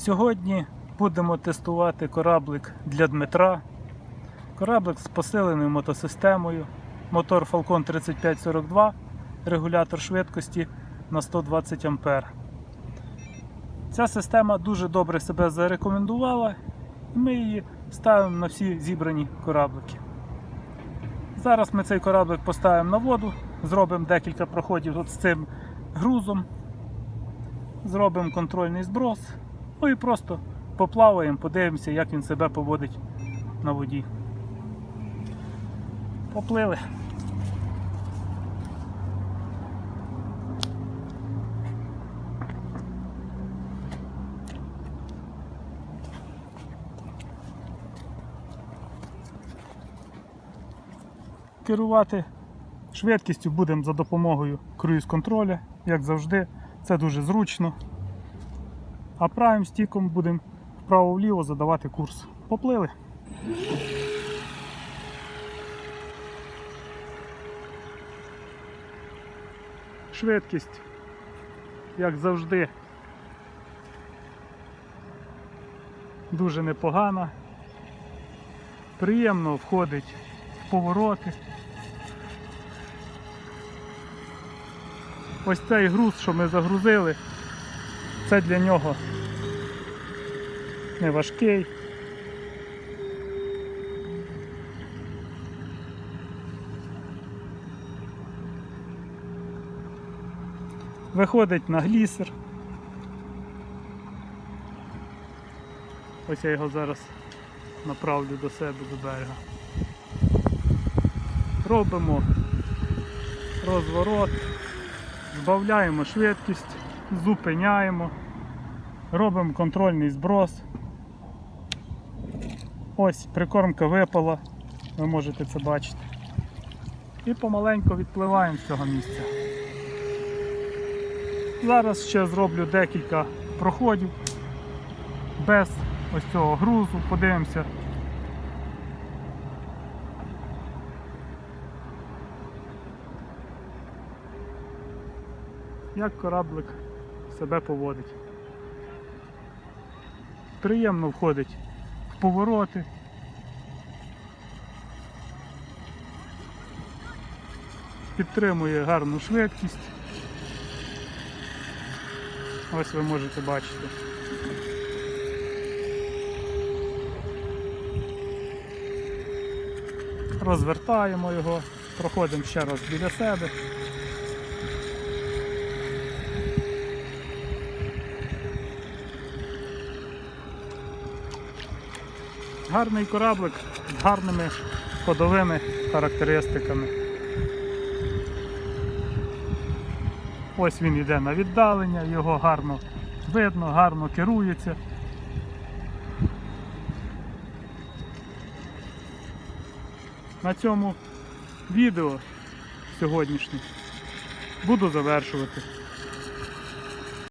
Сьогодні будемо тестувати кораблик для Дмитра. Кораблик з посиленою мотосистемою. Мотор Falcon 3542, регулятор швидкості на 120 А. Ця система дуже добре себе зарекомендувала, і ми її ставимо на всі зібрані кораблики. Зараз ми цей кораблик поставимо на воду, зробимо декілька проходів от з цим грузом, зробимо контрольний зброс, ну і просто поплаваємо, подивимося, як він себе поводить на воді. Поплили. Керувати швидкістю будемо за допомогою круїз-контроля, як завжди, це дуже зручно. А правим стіком будемо вправо-вліво задавати курс. Поплили. Швидкість, як завжди, дуже непогана. Приємно входить в повороти. Ось цей груз, що ми загрузили, це для нього не важкий. Виходить на глісер. Ось я його зараз направлю до себе до берега. Робимо розворот, збавляємо швидкість, зупиняємо, робимо контрольний зброс. Ось прикормка випала, ви можете це бачити. І помаленьку відпливаємо з цього місця. Зараз ще зроблю декілька проходів без ось цього грузу, подивимося. Як кораблик себе поводить. Приємно входить повороти. Підтримує гарну швидкість. Ось ви можете бачити. Розвертаємо його, проходимо ще раз біля себе. Гарний кораблик з гарними ходовими характеристиками. Ось він йде на віддалення, його гарно видно, гарно керується. На цьому відео сьогоднішнє буду завершувати.